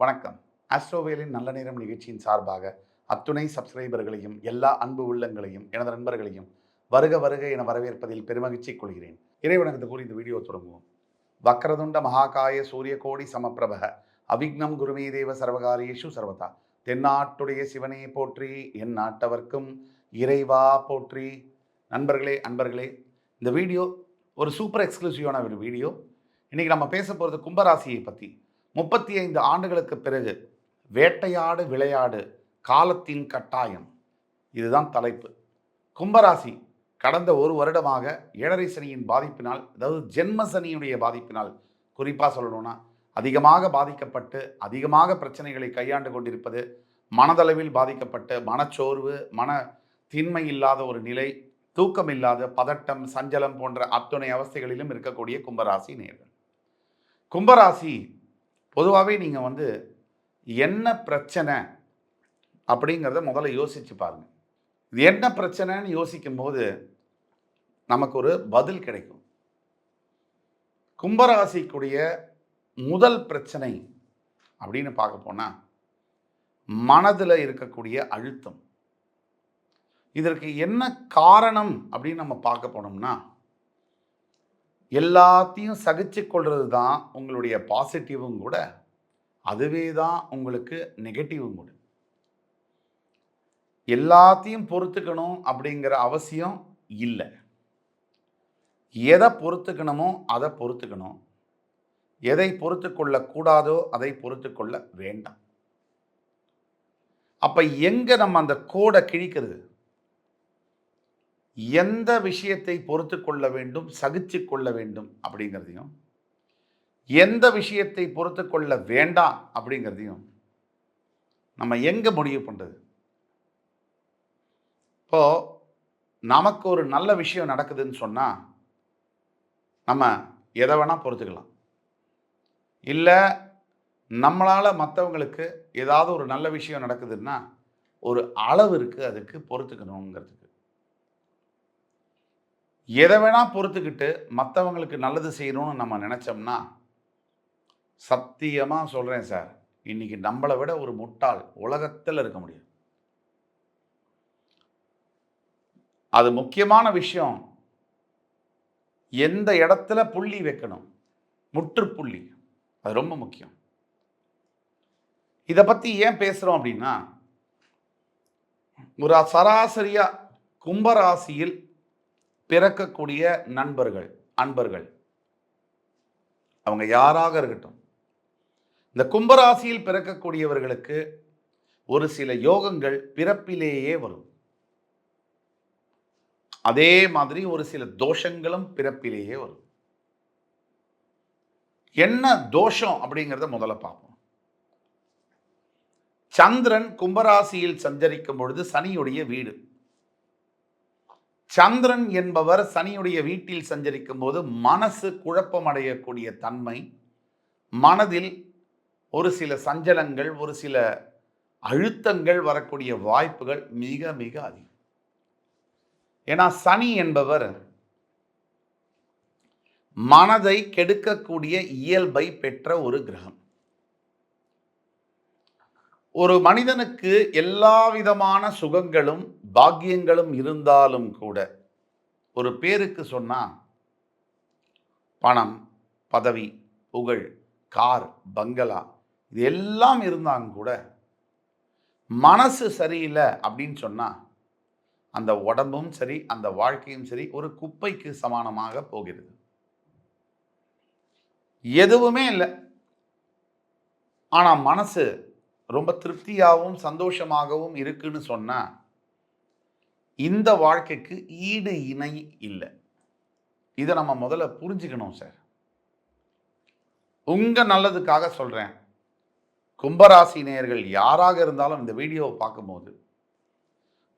வணக்கம். ஆஸ்ட்ரோவேலின் நல்ல நேரம் நிகழ்ச்சியின் சார்பாக அத்துணை சப்ஸ்கிரைபர்களையும் எல்லா அன்பு உள்ளங்களையும் எனது நண்பர்களையும் வருக வருக என வரவேற்பதில் பெருமகிழ்ச்சி கொள்கிறேன். இறைவனகத்தை கூறி இந்த வீடியோ தொடங்குவோம். வக்கரதுண்ட மகாகாய சூரிய கோடி சமப்பிரபக அவிக்னம் குருமே தேவ சர்வகாரியேஷு சர்வதா தென்னாட்டுடைய சிவனே போற்றி என் நாட்டவர்க்கும் இறைவா போற்றி. நண்பர்களே அன்பர்களே இந்த வீடியோ ஒரு சூப்பர் எக்ஸ்க்ளூசிவான ஒரு வீடியோ. இன்றைக்கி நம்ம பேச போகிறது கும்பராசியை பற்றி முப்பத்தி ஐந்து ஆண்டுகளுக்கு பிறகு வேட்டையாடு விளையாடு காலத்தின் கட்டாயம். இதுதான் தலைப்பு. கும்பராசி கடந்த ஒரு வருடமாக ஏழரை சனியின் பாதிப்பினால் அதாவது ஜென்ம சனியுடைய பாதிப்பினால் குறிப்பாக சொல்லணும்னா அதிகமாக பாதிக்கப்பட்டு அதிகமாக பிரச்சனைகளை கையாண்டு கொண்டிருப்பது மனதளவில் பாதிக்கப்பட்டு மனச்சோர்வு மன திண்மை இல்லாத ஒரு நிலை தூக்கம் இல்லாத பதட்டம் சஞ்சலம் போன்ற அத்துணை அவஸ்தைகளிலும் இருக்கக்கூடிய கும்பராசி நேர்கள். கும்பராசி பொதுவாகவே நீங்கள் வந்து என்ன பிரச்சனை? அப்படிங்கிறத முதல்ல யோசித்து பாருங்கள் இது என்ன பிரச்சனைன்னு யோசிக்கும்போது நமக்கு ஒரு பதில் கிடைக்கும். கும்பராசிக்குடைய முதல் பிரச்சனை அப்படின்னு பார்க்க போனால் மனதில் இருக்கக்கூடிய அழுத்தம். இதற்கு என்ன காரணம் அப்படின்னு நம்ம பார்க்க போனோம்னா எல்லாத்தையும் சகிச்சு கொள்வது தான் உங்களுடைய பாசிட்டிவும் கூட அதுவே தான் உங்களுக்கு நெகட்டிவும் கூட. எல்லாத்தையும் பொறுத்துக்கணும் அப்படிங்கிற அவசியம் இல்லை. எதை பொறுத்துக்கணுமோ அதை பொறுத்துக்கணும். எதை பொறுத்து கொள்ளக்கூடாதோ அதை பொறுத்து கொள்ள வேண்டாம். அப்போ எங்கே நம்ம அந்த கோடை கிழிக்கிறது? எந்த விஷயத்தை பொறுத்து கொள்ள வேண்டும் சகிச்சு கொள்ள வேண்டும் அப்படிங்கிறதையும் எந்த விஷயத்தை பொறுத்து கொள்ள வேண்டாம் அப்படிங்கிறதையும் நம்ம எங்கே முடிவு பண்ணுறது இப்போ நமக்கு ஒரு நல்ல விஷயம் நடக்குதுன்னு சொன்னால் நம்ம எதை வேணால் பொறுத்துக்கலாம். இல்லை நம்மளால் மற்றவங்களுக்கு ஏதாவது ஒரு நல்ல விஷயம் நடக்குதுன்னா ஒரு அளவு இருக்குது அதுக்கு பொறுத்துக்கணுங்கிறதுக்கு. எதை வேணா பொறுத்துக்கிட்டு மற்றவங்களுக்கு நல்லது செய்யணும்னு நம்ம நினச்சோம்னா சத்தியமாக சொல்கிறேன் சார் இன்னைக்கு நம்மளை விட ஒரு முட்டாள் உலகத்தில் இருக்க முடியும். அது முக்கியமான விஷயம். எந்த இடத்துல புள்ளி வைக்கணும்? முற்றுப்புள்ளி. அது ரொம்ப முக்கியம். இதை பற்றி ஏன் பேசுகிறோம் அப்படின்னா ஒரு சராசரியாக கும்பராசியில் பிறக்கக்கூடிய நண்பர்கள் அன்பர்கள். அவங்க யாராக இருக்கட்டும். இந்த கும்பராசியில் பிறக்கக்கூடியவர்களுக்கு ஒரு சில யோகங்கள் பிறப்பிலேயே வரும். அதே மாதிரி ஒரு சில தோஷங்களும் பிறப்பிலேயே வரும். என்ன தோஷம் அப்படிங்கிறத முதல்ல பார்ப்போம். சந்திரன் கும்பராசியில் சஞ்சரிக்கும் பொழுது சனியுடைய வீடு. சந்திரன் என்பவர் சனியுடைய வீட்டில் சஞ்சரிக்கும் போது மனசு குழப்பமடையக்கூடிய தன்மை மனதில் ஒரு சில சஞ்சலங்கள் ஒரு சில அழுத்தங்கள் வரக்கூடிய வாய்ப்புகள் மிக மிக அதிகம். ஏன்னா சனி என்பவர் மனதை கெடுக்கக்கூடிய இயல்பை பெற்ற ஒரு கிரகம். ஒரு மனிதனுக்கு எல்லா விதமான சுகங்களும் பாக்கியங்களும் இருந்தாலும் கூட ஒரு பேருக்கு சொன்னால் பணம் பதவி புகழ் கார் பங்களா இது எல்லாம் இருந்தாங்க கூட மனசு சரியில்லை அப்படின்னு சொன்னால் அந்த உடம்பும் சரி அந்த வாழ்க்கையும் சரி ஒரு குப்பைக்கு சமானமாக போகிறது. எதுவுமே இல்லை. ஆனால் மனசு ரொம்ப திருப்தியாகவும் சந்தோஷமாகவும் இருக்குன்னு சொன்னால் இந்த வாழ்க்கைக்கு ஈடு இணை இல்லை. இதை நம்ம முதல்ல புரிஞ்சுக்கணும் சார். உங்கள் நல்லதுக்காக சொல்கிறேன் கும்பராசி நேயர்கள் யாராக இருந்தாலும் இந்த வீடியோவை பார்க்கும்போது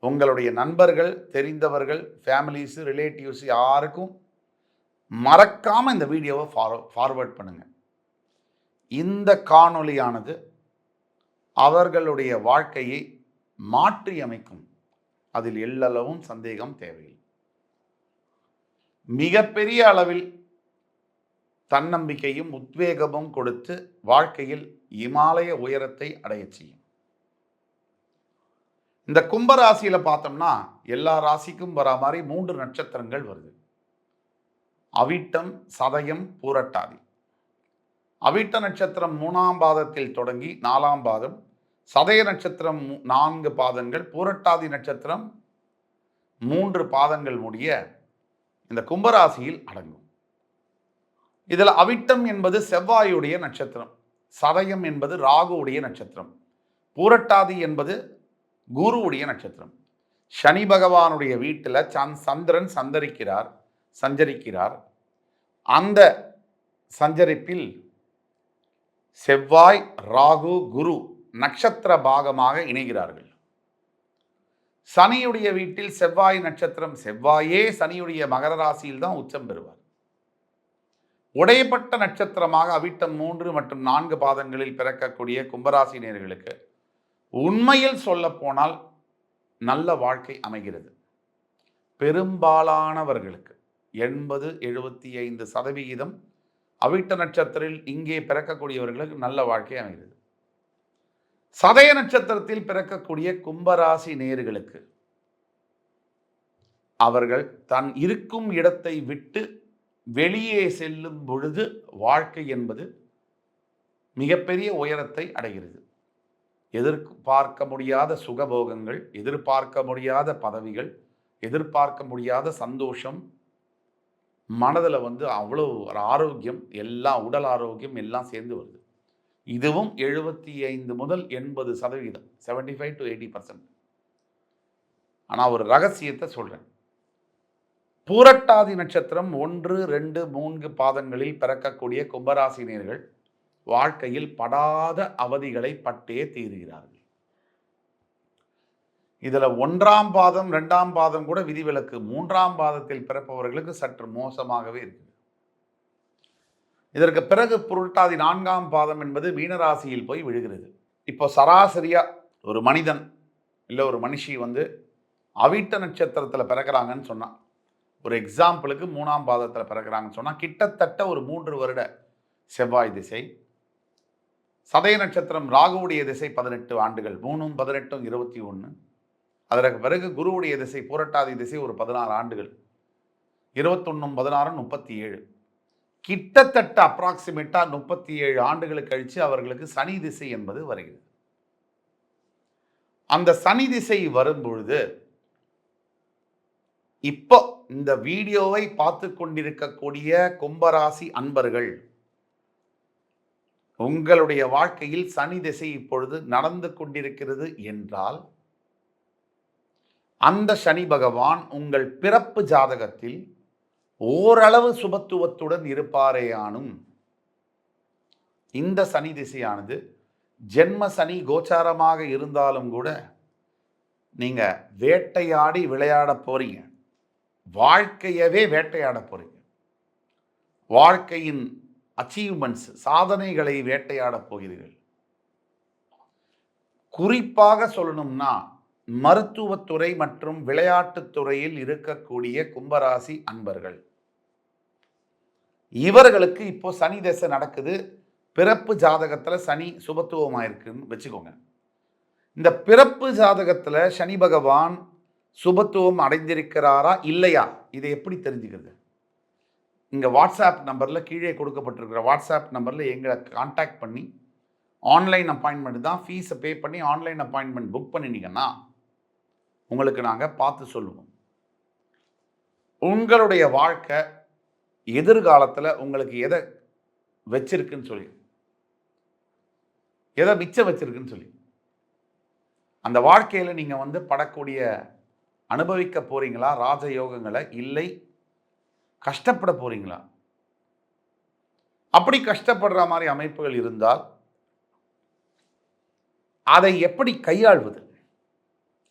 உங்களுடைய நண்பர்கள் தெரிந்தவர்கள் ஃபேமிலிஸு ரிலேட்டிவ்ஸ் யாருக்கும் மறக்காமல் இந்த வீடியோவை ஃபாரோ ஃபார்வேர்ட் பண்ணுங்கள் இந்த காணொளியானது அவர்களுடைய வாழ்க்கையை மாற்றி அமைக்கும் அதில் எள்ளளவும் சந்தேகம் தேவையில்லை. மிகப்பெரிய அளவில் தன்னம்பிக்கையும் உத்வேகமும் கொடுத்து வாழ்க்கையில் இமாலய உயரத்தை அடைய செய்யும். இந்த கும்ப ராசியில பார்த்தோம்னா எல்லா ராசிக்கும் வரா மாதிரி மூன்று நட்சத்திரங்கள் வருது. அவிட்டம் சதயம் பூரட்டாதி. அவிட்ட நட்சத்திரம் மூணாம் பாதத்தில் தொடங்கி நாலாம் பாதம் சதய நட்சத்திரம் நான்கு பாதங்கள் பூரட்டாதி நட்சத்திரம் மூன்று பாதங்கள் முடிய இந்த கும்பராசியில் அடங்கும். இதில் அவிட்டம் என்பது செவ்வாயுடைய நட்சத்திரம் சதயம் என்பது ராகுவுடைய நட்சத்திரம் பூரட்டாதி என்பது குருவுடைய நட்சத்திரம். சனி பகவானுடைய வீட்டில் சந் சந்திரன் சந்தரிக்கிறார் சஞ்சரிக்கிறார். அந்த சஞ்சரிப்பில் செவ்வாய் ராகு குரு நட்சத்திர பாகமாக இணைகிறார்கள். சனியுடைய வீட்டில் செவ்வாய் நட்சத்திரம் செவ்வாயே சனியுடைய மகர ராசியில் தான் உச்சம் பெறுவார். உடையப்பட்ட நட்சத்திரமாக அவிட்டம் மூன்று மற்றும் நான்கு பாதங்களில் பிறக்கக்கூடிய கும்பராசினியர்களுக்கு உண்மையில் சொல்ல போனால் நல்ல வாழ்க்கை அமைகிறது. பெரும்பாலானவர்களுக்கு எண்பது எழுபத்தி ஐந்து சதவிகிதம் அவிட்ட நட்சத்திரத்தில் இங்கே பிறக்கக்கூடியவர்களுக்கு நல்ல வாழ்க்கை அமைகிறது. சதய நட்சத்திரத்தில் பிறக்கக்கூடிய கும்பராசி நேர்களுக்கு அவர்கள் தன் இருக்கும் இடத்தை விட்டு வெளியே செல்லும் பொழுது வாழ்க்கை என்பது மிகப்பெரிய உயரத்தை அடைகிறது. எதிர்பார்க்க முடியாத சுகபோகங்கள் எதிர்பார்க்க முடியாத பதவிகள் எதிர்பார்க்க முடியாத சந்தோஷம் மனதில் வந்து அவ்வளோ ஒரு ஆரோக்கியம் எல்லாம் உடல் ஆரோக்கியம் எல்லாம் சேர்ந்து வருது. இதுவும் எழுபத்தி ஐந்து முதல் எண்பது சதவீதம் seventy five to eighty percent ஆனால் ஒரு ரகசியத்தை சொல்கிறேன் பூரட்டாதி நட்சத்திரம் ஒன்று ரெண்டு மூன்று பாதங்களில் பிறக்கக்கூடிய கும்பராசினியர்கள் வாழ்க்கையில் படாத அவதிகளை பட்டே தீருகிறார்கள். இதில் ஒன்றாம் பாதம் ரெண்டாம் பாதம் கூட விதிவிலக்கு. மூன்றாம் பாதத்தில் பிறப்பவர்களுக்கு சற்று மோசமாகவே இருக்குது. இதற்கு பிறகு புரட்டாதி நான்காம் பாதம் என்பது மீனராசியில் போய் விழுகிறது. இப்போ சராசரியாக ஒரு மனிதன் இல்லை ஒரு மனுஷி வந்து அவிட்ட நட்சத்திரத்தில் பிறக்கிறாங்கன்னு சொன்னான் ஒரு எக்ஸாம்பிளுக்கு மூணாம் பாதத்தில் பிறக்கிறாங்கன்னு சொன்னால் கிட்டத்தட்ட ஒரு மூன்று வருட செவ்வாய் திசை சதய நட்சத்திரம் ராகுவுடைய திசை பதினெட்டு ஆண்டுகள் மூணும் பதினெட்டும் இருபத்தி ஒன்று அதற்கு பிறகு குருவுடைய திசை பூரட்டாதி திசை ஒரு பதினாறு ஆண்டுகள் இருபத்தொன்னும் பதினாறும் முப்பத்தி ஏழு. கிட்டத்தட்ட அப்ராக்சிமேட்டாக முப்பத்தி ஏழு ஆண்டுகள் கழித்து அவர்களுக்கு சனி திசை என்பது வருகிறது. அந்த சனி திசை வரும்பொழுது இப்போ இந்த வீடியோவை பார்த்து கொண்டிருக்கக்கூடிய கும்பராசி அன்பர்கள் உங்களுடைய வாழ்க்கையில் சனி திசை இப்பொழுது நடந்து கொண்டிருக்கிறது என்றால் அந்த சனி பகவான் உங்கள் பிறப்பு ஜாதகத்தில் ஓரளவு சுபத்துவத்துடன் இருப்பாரேயானும். இந்த சனி திசையானது ஜென்ம சனி கோச்சாரமாக இருந்தாலும் கூட நீங்க வேட்டையாடி விளையாட போறீங்க. வாழ்க்கையவே வேட்டையாட போறீங்க. வாழ்க்கையின் அச்சீவ்மெண்ட்ஸ் சாதனைகளை வேட்டையாட போகிறீர்கள். குறிப்பாக சொல்லணும்னா மருத்துவத்துறை மற்றும் விளையாட்டுத்துறையில் இருக்கக்கூடிய கும்பராசி அன்பர்கள். இவர்களுக்கு இப்போ சனி தசை நடக்குது. பிறப்பு ஜாதகத்தில் சனி சுபத்துவமாயிருக்குன்னு வச்சுக்கோங்க. இந்த பிறப்பு ஜாதகத்தில் சனி பகவான் சுபத்துவம் அடைந்திருக்கிறாரா இல்லையா? இதை எப்படி தெரிஞ்சுக்கிறது? இங்கே வாட்ஸ்அப் நம்பரில் கீழே கொடுக்கப்பட்டிருக்கிற வாட்ஸ்அப் நம்பரில் எங்களை காண்டாக்ட் பண்ணி ஆன்லைன் அப்பாயின்மெண்ட் தான் ஃபீஸை பே பண்ணி ஆன்லைன் அப்பாயின்மெண்ட் புக் பண்ணினீங்கன்னா உங்களுக்கு நாங்கள் பார்த்து சொல்லுவோம். உங்களுடைய வாழ்க்கை எதிர்காலத்தில் உங்களுக்கு எதை வச்சிருக்குன்னு சொல்லி. எதை மிச்சம் வச்சிருக்குன்னு சொல்லி. அந்த வாழ்க்கையில் நீங்கள் வந்து படக்கூடிய அனுபவிக்க போறீங்களா? ராஜயோகங்களை இல்லை கஷ்டப்பட போகிறீங்களா அப்படி கஷ்டப்படுற மாதிரி அமைப்புகள் இருந்தால் அதை எப்படி கையாள்வது?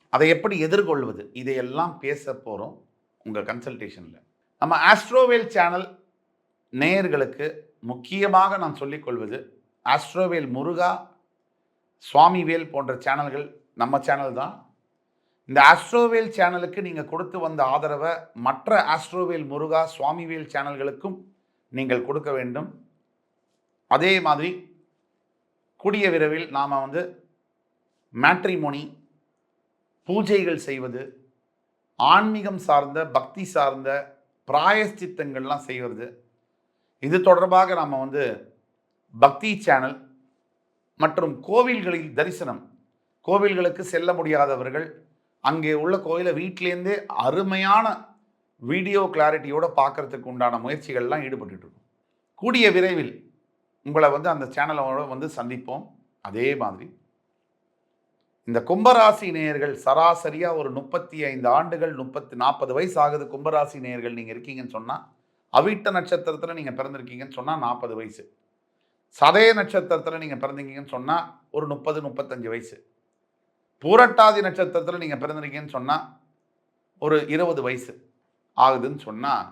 அதை எப்படி எதிர்கொள்வது? இதையெல்லாம் பேச போகிறோம் உங்கள் கன்சல்டேஷனில் நம்ம ஆஸ்ட்ரோவேல் சேனல் நேயர்களுக்கு முக்கியமாக நான் சொல்லிக்கொள்வது ஆஸ்ட்ரோவேல் முருகா சுவாமிவேல் போன்ற சேனல்கள் நம்ம சேனல் தான். இந்த ஆஸ்ட்ரோவேல் சேனலுக்கு நீங்கள் கொடுத்து வந்த ஆதரவை மற்ற ஆஸ்ட்ரோவேல் முருகா சுவாமிவேல் சேனல்களுக்கும் நீங்கள் கொடுக்க வேண்டும். அதே மாதிரி கூடிய விரைவில் நாம் வந்து மேட்ரிமோனி பூஜைகள் செய்வது ஆன்மீகம் சார்ந்த பக்தி சார்ந்த பிராயஸ்தித்தங்கள்லாம் செய்வது இது தொடர்பாக நம்ம வந்து பக்தி சேனல் மற்றும் கோவில்களில் தரிசனம். கோவில்களுக்கு செல்ல முடியாதவர்கள் அங்கே உள்ள கோயிலை வீட்டிலேருந்தே அருமையான வீடியோ கிளாரிட்டியோடு பார்க்கறதுக்கு உண்டான முயற்சிகள்லாம் ஈடுபட்டுட்டு கூடிய விரைவில் உங்களை வந்து அந்த சேனலோட வந்து சந்திப்போம். அதே மாதிரி இந்த கும்பராசி நேயர்கள் சராசரியாக ஒரு முப்பத்தி ஐந்து ஆண்டுகள் முப்பத்தி நாற்பது வயசு ஆகுது கும்பராசி நேயர்கள். நீங்கள் இருக்கீங்கன்னு சொன்னால் அவிட்ட நட்சத்திரத்தில் நீங்கள் பிறந்திருக்கீங்கன்னு சொன்னால் நாற்பது வயசு. சதய நட்சத்திரத்தில் நீங்கள் பிறந்தீங்கன்னு சொன்னால் ஒரு முப்பது முப்பத்தஞ்சு வயசு. பூரட்டாதி நட்சத்திரத்தில் நீங்கள் பிறந்திருக்கீங்கன்னு சொன்னால் ஒரு இருபது வயசு ஆகுதுன்னு சொன்னால்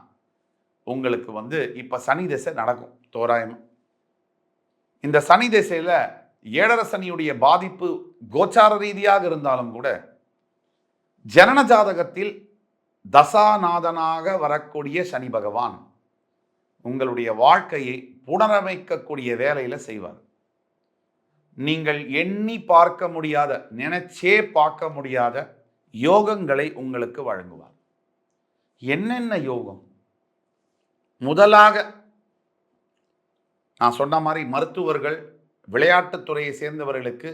உங்களுக்கு வந்து இப்போ சனி திசை நடக்கும் தோராயமாக இந்த சனி திசையில் ஏழரசனியுடைய பாதிப்பு கோச்சார ரீதியாக இருந்தாலும் கூட ஜனன ஜாதகத்தில் தசாநாதனாக வரக்கூடிய சனி பகவான் உங்களுடைய வாழ்க்கையை புனரமைக்கக்கூடிய வேலையில் செய்வார். நீங்கள் எண்ணி பார்க்க முடியாத நினைச்சே பார்க்க முடியாத யோகங்களை உங்களுக்கு வழங்குவார். என்னென்ன யோகம்? முதலாக நான் சொன்ன மாதிரி மருத்துவர்கள் விளையாட்டுத்துறையை சேர்ந்தவர்களுக்கு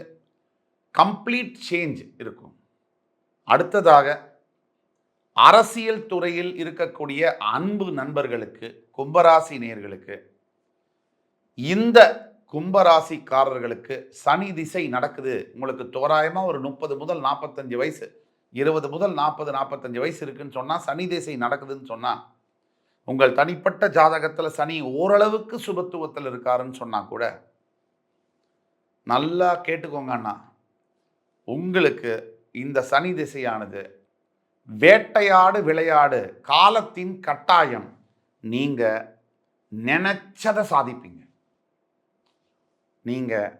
கம்ப்ளீட் சேஞ்ச் இருக்கும். அடுத்ததாக அரசியல் துறையில் இருக்கக்கூடிய அன்பு நண்பர்களுக்கு கும்பராசி நேயர்களுக்கு இந்த கும்பராசிக்காரர்களுக்கு சனி திசை நடக்குது. உங்களுக்கு தோராயமாக ஒரு முப்பது முதல் நாற்பத்தஞ்சு வயசு இருபது முதல் நாற்பது நாற்பத்தஞ்சு வயசு இருக்குன்னு சொன்னால் சனி திசை நடக்குதுன்னு சொன்னால் உங்கள் தனிப்பட்ட ஜாதகத்தில் சனி ஓரளவுக்கு சுபத்துவத்தில் இருக்காருன்னு சொன்னால் கூட நல்லா கேட்டுக்கோங்க அண்ணா. உங்களுக்கு இந்த சனி திசையானது வேட்டையாடு விளையாடு காலத்தின் கட்டாயம். நீங்கள் நினச்சதை சாதிப்பீங்க. நீங்கள்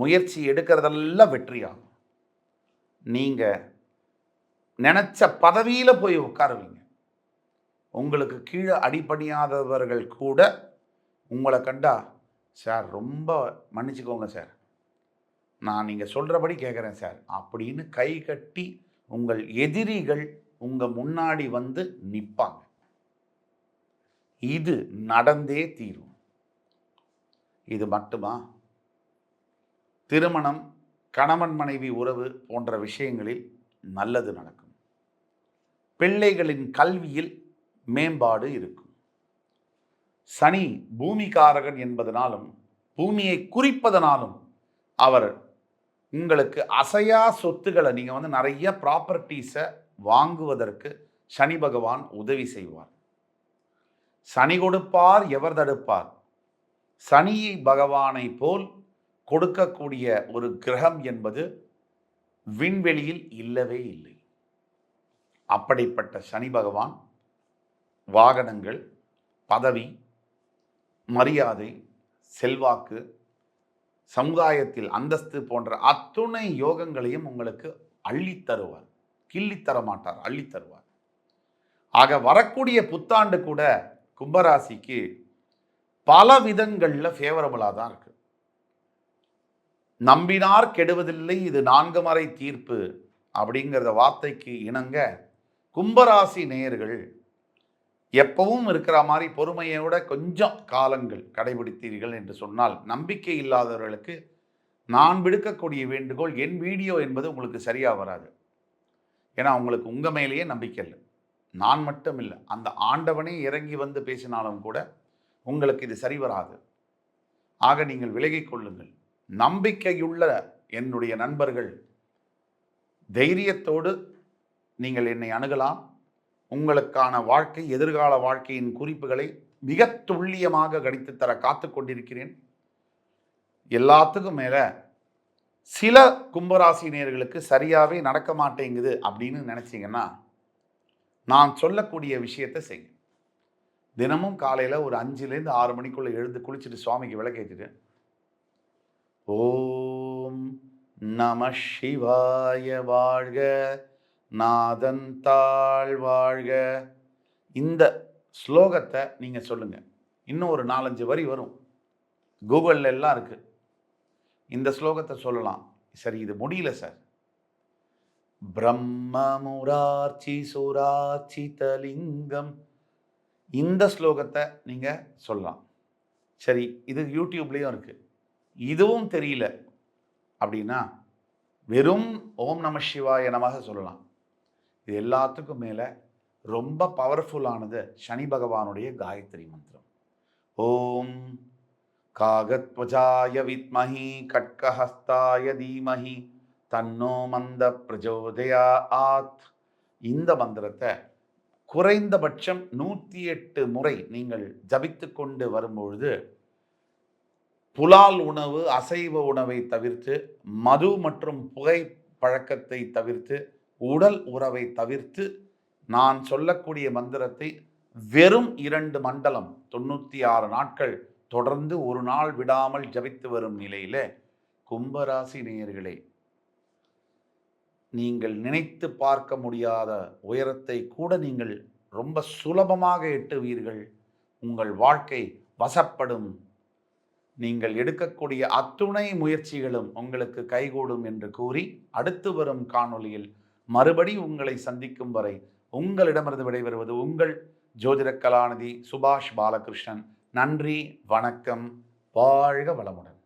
முயற்சி எடுக்கிறதெல்லாம் வெற்றியாகும். நீங்கள் நினச்ச பதவியில் போய் உட்காருவீங்க. உங்களுக்கு கீழே அடிப்பணியாதவர்கள் கூட உங்களை கண்டா சார் ரொம்ப மன்னிச்சுக்கோங்க சார். நான் நீங்கள் சொல்கிறபடி கேட்குறேன் சார். அப்படின்னு கை கட்டி உங்கள் எதிரிகள் உங்கள் முன்னாடி வந்து நிற்பாங்க இது நடந்தே தீரும். இது மட்டுமா? திருமணம் கணவன் மனைவி உறவு போன்ற விஷயங்களில் நல்லது நடக்கும். பிள்ளைகளின் கல்வியில் மேம்பாடு இருக்கும். சனி பூமிகாரகன் என்பதனாலும் பூமியை குறிப்பதனாலும் அவர் உங்களுக்கு அசையா சொத்துக்களை நீங்கள் வந்து நிறைய ப்ராப்பர்ட்டிஸை வாங்குவதற்கு சனி பகவான் உதவி செய்வார். சனி கொடுப்பார் எவர் தடுப்பார்? சனி பகவானை போல் கொடுக்கக்கூடிய ஒரு கிரகம் என்பது விண்வெளியில் இல்லவே இல்லை. அப்படிப்பட்ட சனி பகவான் வாகனங்கள் பதவி மரியாதை செல்வாக்கு சமுதாயத்தில் அந்தஸ்து போன்ற அத்துணை யோகங்களையும் உங்களுக்கு அள்ளித் தருவார். கிள்ளி தர மாட்டார் அள்ளித்தருவார் ஆக வரக்கூடிய புத்தாண்டு கூட கும்பராசிக்கு பல விதங்களில் ஃபேவரபுளாக தான் இருக்கு. நம்பினார் கெடுவதில்லை இது நான்கு மறை தீர்ப்பு அப்படிங்கிறத வார்த்தைக்கு இணங்க கும்பராசி நேயர்கள் எப்பவும் இருக்கிற மாதிரி பொறுமையோட கொஞ்சம் காலங்கள் கடைபிடித்தீர்கள் என்று சொன்னால் நம்பிக்கை இல்லாதவர்களுக்கு நான் விடுக்கக்கூடிய வேண்டுகோள் என் வீடியோ என்பது உங்களுக்கு சரியாக வராது. ஏன்னா உங்களுக்கு உங்கள் மேலேயே நம்பிக்கை இல்லை. நான் மட்டும் இல்லை. அந்த ஆண்டவனே இறங்கி வந்து பேசினாலும் கூட உங்களுக்கு இது சரி வராது. ஆக நீங்கள் விலகிக் கொள்ளுங்கள். நம்பிக்கையுள்ள என்னுடைய நண்பர்கள் தைரியத்தோடு நீங்கள் என்னை அணுகலாம். உங்களுக்கான வாழ்க்கை எதிர்கால வாழ்க்கையின் குறிப்புகளை மிக துல்லியமாக கணித்து தர காத்து கொண்டிருக்கிறேன். எல்லாத்துக்கும் மேலே சில கும்பராசினியர்களுக்கு சரியாகவே நடக்க மாட்டேங்குது அப்படின்னு நினச்சிங்கன்னா நான் சொல்லக்கூடிய விஷயத்தை செய்யுங்க. தினமும் காலையில் ஒரு அஞ்சுலேருந்து ஆறு மணிக்குள்ளே எழுந்து குளிச்சுட்டு சுவாமிக்கு விளக்கேற்றிட்டு ஓம் நம சிவாய வாழ்க நாதன் தாழ் வாழ்க. இந்த ஸ்லோகத்தை நீங்கள் சொல்லுங்கள் இன்னும் ஒரு நாலஞ்சு வரி வரும். கூகுளில் எல்லாம் இருக்குது இந்த ஸ்லோகத்தை சொல்லலாம். சரி இது முடியல சார். பிரம்மமுரார்ச்சி சுரார்ச்சிதலிங்கம் இந்த ஸ்லோகத்தை நீங்கள் சொல்லலாம். சரி இது யூடியூப்லேயும் இருக்குது இதுவும் தெரியல. அப்படின்னா வெறும் ஓம் நம சிவாய நமாக சொல்லலாம். இது எல்லாத்துக்கும் மேலே ரொம்ப பவர்ஃபுல்லானது சனி பகவானுடைய காயத்ரி மந்திரம். ஓம் காகத்வஜாய வித்மஹி கட்கஹஸ்தாய தீமஹி தன்னோ மந்த பிரஜோதயா ஆத். இந்த மந்திரத்தை குறைந்தபட்சம் நூற்றி எட்டு முறை நீங்கள் ஜபித்து கொண்டு வரும்பொழுது புலால் உணவு அசைவ உணவை தவிர்த்து மது மற்றும் புகை பழக்கத்தை தவிர்த்து உடல் உறவை தவிர்த்து நான் சொல்லக்கூடிய மந்திரத்தை வெறும் இரண்டு மண்டலம் தொண்ணூற்றி ஆறு நாட்கள் தொடர்ந்து ஒரு நாள் விடாமல் ஜபித்து வரும் நிலையில் கும்பராசி நேயர்களே நீங்கள் நினைத்து பார்க்க முடியாத உயரத்தை கூட நீங்கள் ரொம்ப சுலபமாக எட்டுவீர்கள். உங்கள் வாழ்க்கை வசப்படும். நீங்கள் எடுக்கக்கூடிய அத்துணை முயற்சிகளும் உங்களுக்கு கைகூடும் என்று கூறி அடுத்து வரும் காணொளியில் மறுபடி உங்களை சந்திக்கும் வரை உங்களிடமிருந்து விடைபெறுவது உங்கள் ஜோதிட கலாநிதி சுபாஷ் பாலகிருஷ்ணன். நன்றி வணக்கம் வாழ்க வளமுடன்.